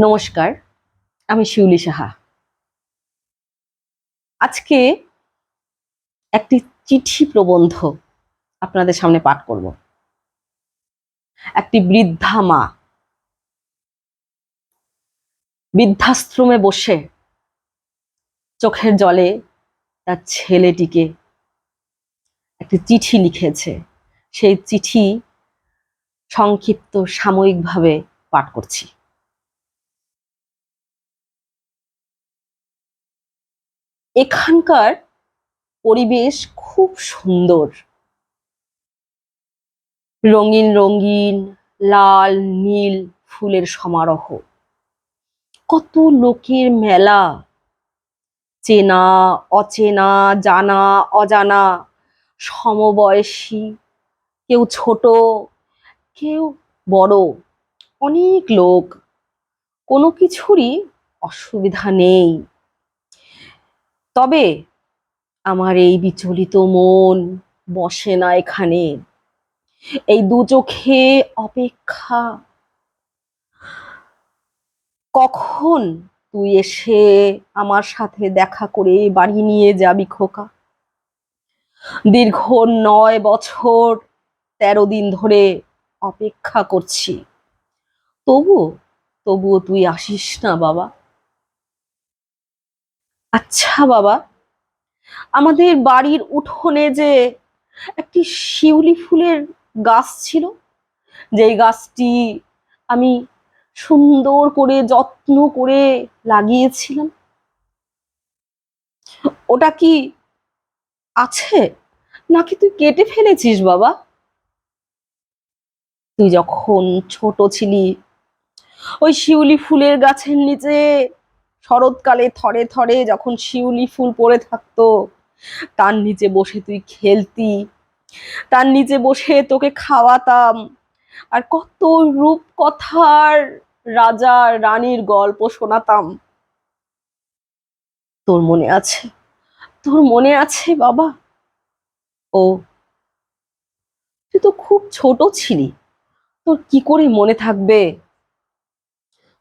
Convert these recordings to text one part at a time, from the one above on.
নমস্কার, আমি শিউলি সাহা। আজকে একটি চিঠি প্রবন্ধ আপনাদের সামনে পাঠ করব। একটি বৃদ্ধা মা বৃদ্ধাশ্রমে বসে চোখের জলে তার ছেলেটিকে একটি চিঠি লিখেছে। সেই চিঠি সংক্ষিপ্ত সাময়িকভাবে পাঠ করছি। এখানকার পরিবেশ খুব সুন্দর। রঙিন রঙিন, লাল, নীল ফুলের সমারোহ। কত লোকের মেলা। চেনা, অচেনা, জানা, অজানা, সমবয়সী, কেউ ছোট, কেউ বড়, অনেক লোক। কোনো কিছুরই অসুবিধা নেই। তবে আমার এই বিচলিত মন বসে না এখানে। এই দু চোখে অপেক্ষা। কখন তুই এসে আমার সাথে দেখা করে বাড়ি নিয়ে যাবি খোকা? দীর্ঘ নয় বছর তেরো দিন ধরে অপেক্ষা করছি। তবু তবুও তুই আসিস না বাবা। আচ্ছা বাবা, আমাদের বাড়ির উঠোনে যে একটি শিউলি ফুলের গাছ ছিল, যেই গাছটি আমি সুন্দর করে, যত্ন করে লাগিয়েছিলাম, ওটা কি আছে নাকি তুই কেটে ফেলেছিস বাবা? তুই যখন ছোট ছিলি, ওই শিউলি ফুলের গাছের নিচে শরৎকালে থরে থরে যখন শিউলি ফুল পড়ে থাকতো, তার নিচে বসে তুই খেলতি, তার নিচে বসে তোকে খাওয়াতাম। আর কত রূপ কথার রাজা রানীর গল্প শোনাতাম। তোর মনে আছে? তোর মনে আছে বাবা? ও, তুই তো খুব ছোট ছিলি। তোর কি করে মনে থাকবে?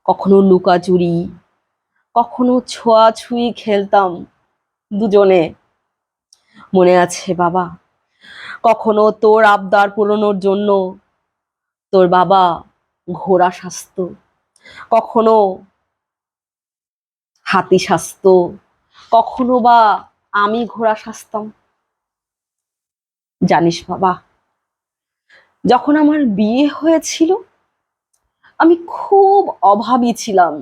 কখনো লুকাচুরি কখনো ছোঁয়াছুঁই খেলতাম দুজনে। মনে আছে বাবা, কখনো তোর আবদার পূরণের জন্য তোর বাবা ঘোড়া সাজত। কখনো হাতি সাজত। কখনো বা আমি ঘোড়া সাজতাম। জানিস বাবা, যখন আমার বিয়ে হয়েছিল, আমি খুব অভাবী ছিলাম।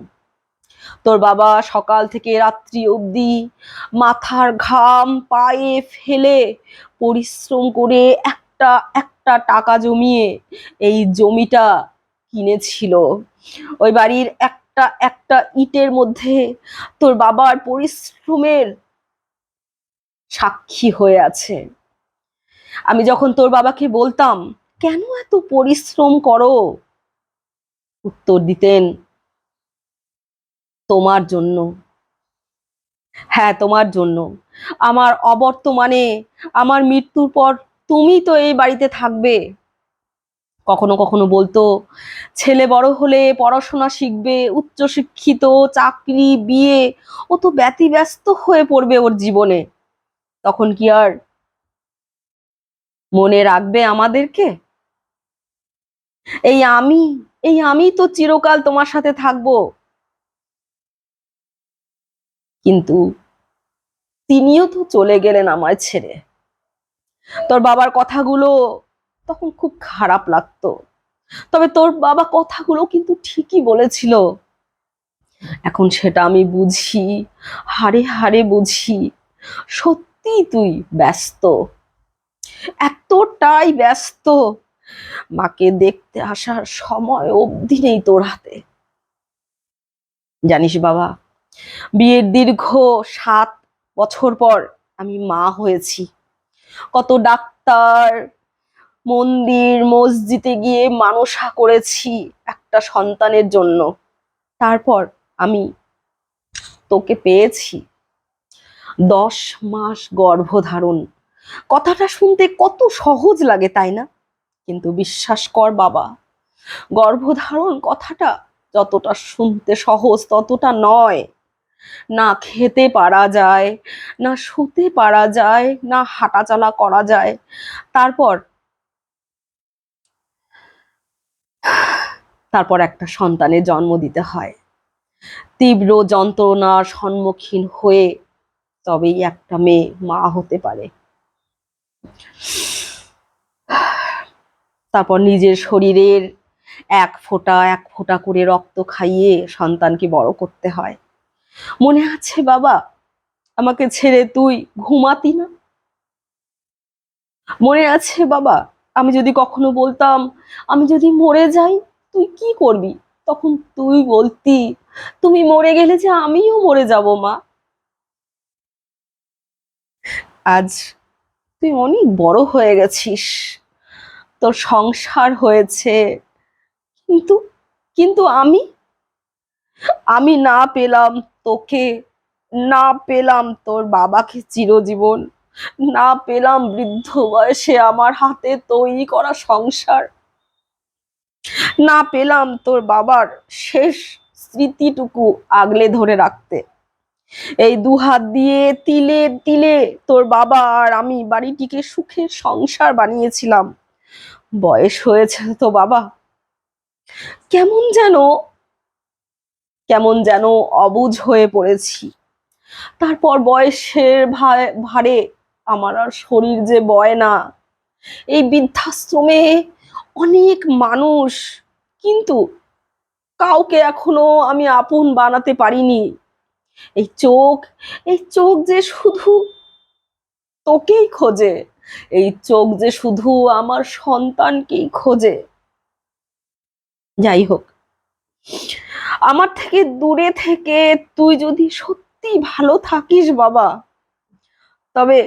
তোর বাবা সকাল থেকে রাত্রি অবধি মাথার ঘাম পায়ে ফেলে পরিশ্রম করে একটা একটা টাকা জমিয়ে এই জমিটা কিনেছিল। ওই বাড়ির একটা একটা ইটের মধ্যে তোর বাবার পরিশ্রমের সাক্ষী হয়ে আছে। আমি যখন তোর বাবাকে বলতাম, কেন এত পরিশ্রম করো? উত্তর দিতেন তোমার জন্য। হ্যাঁ তোমার জন্য। আমার অবর্তমানে আমার মৃত্যুর পর তুমি তো এই বাড়িতে থাকবে। কখনো কখনো বলতো, ছেলে বড় হলে পড়াশোনা শিখবে, উচ্চশিক্ষিত, চাকরি, বিয়ে, ও তো ব্যতিব্যস্ত হয়ে পড়বে ওর জীবনে। তখন কি আর মনে রাখবে আমাদেরকে? এই আমি এই আমি তো চিরকাল তোমার সাথে থাকব। কিন্তু তিনিও তো চলে গেলেন আমায় ছেড়ে। তোর বাবার কথাগুলো তখন খুব খারাপ লাগতো। তবে তোর বাবা কথাগুলো কিন্তু ঠিকই বলেছিল। এখন সেটা আমি বুঝি, হারে হারে বুঝি সত্যি তুই ব্যস্ত। এতটাই ব্যস্ত। মাকে দেখতে আসার সময় অবধি নেই তোর হাতে। জানিস বাবা বিয়ের দীর্ঘ সাত বছর পর আমি মা হয়েছি। কত ডাক্তার, মন্দির, মসজিদে গিয়ে মানসা করেছি একটা সন্তানের জন্য। তারপর আমি তোকে পেয়েছি। দশ মাস গর্ভধারণ। কথাটা শুনতে কত সহজ লাগে, তাই না? কিন্তু বিশ্বাস কর বাবা, গর্ভধারণ কথাটা যতটা শুনতে সহজ ততটা নয়। না খেতে পারা যায়, না শুতে পারা যায়, না হাঁটাচলা করা যায়। তারপর তারপর একটা সন্তানের জন্ম দিতে হয়। তীব্র যন্ত্রণার সম্মুখীন হয়ে তবেই একটা মেয়ে মা হতে পারে। তারপর নিজের শরীরের এক ফোঁটা এক ফোঁটা করে রক্ত খাইয়ে সন্তানকে বড় করতে হয়। মনে আছে বাবা? আমাকে ছেড়ে তুই ঘুমাতি না? মনে আছে বাবা? আমি যদি কখনো বলতাম, আমি যদি মরে যাই, তুই কি করবি? তখন তুই বলতি, তুমি মরে গেলে যে আমিও মরে যাব, মা। আজ তুই অনেক বড় হয়ে গেছিস। তোর সংসার হয়েছে। কিন্তু কিন্তু আমি? আমি না পেলাম তোকে, না পেলাম তোর বাবাকে চিরজীবন, না পেলাম বৃদ্ধ বয়সে আমার হাতে তৈরি করা সংসার, না পেলাম তোর বাবার শেষ স্মৃতিটুকু আগলে ধরে রাখতে। এই দু হাত দিয়ে তিলে তিলে তোর বাবা আর আমি বাড়িটিকে সুখের সংসার বানিয়েছিলাম। বয়স হয়েছে তো বাবা। কেমন যেন কেমন যেন অবুঝ হয়ে পড়েছি। তারপর বয়সের ভারে আমার আর শরীর যে বয় না। এই বৃদ্ধাশ্রমে অনেক মানুষ, কিন্তু কাউকে এখনও আমি আপন বানাতে পারিনি। এই চোখ এই চোখ যে শুধু তোকেই খোঁজে, এই চোখ যে শুধু আমার সন্তানকেই খোঁজে। যাই হোক আমার থেকে দূরে থেকে তুই যদি সত্যি ভালো থাকিস বাবা, তবে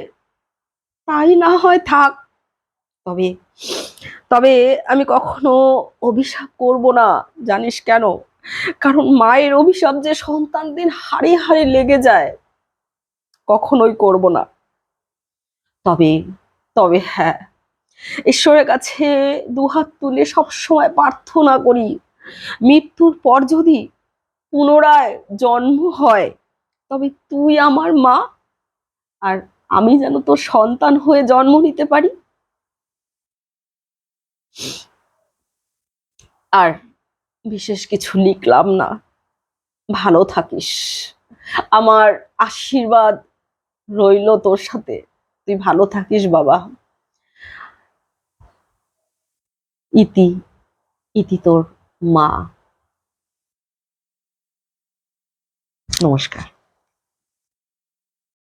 তাই না হয় থাক। তবে তবে আমি কখনো অভিশাপ করব না, জানিস কেন? কারণ মায়ের অভিশাপ যে সন্তানদের হাড়ে হাড়ে লেগে যায়, কখনোই করব না। তবে তবে হ্যাঁ ঈশ্বরের কাছে দুহাত তুলে সবসময় প্রার্থনা করি মৃত্যুর পর যদি পুনরায় জন্ম হয়, তবে তুই আমার মা। আর আমি যেন তোর সন্তান হয়ে জন্ম নিতে পারি। আর বিশেষ কিছু লিখলাম না। ভালো থাকিস। আমার আশীর্বাদ রইল তোর সাথে। তুই ভালো থাকিস, বাবা। ইতি ইতি তোর মা নমস্কার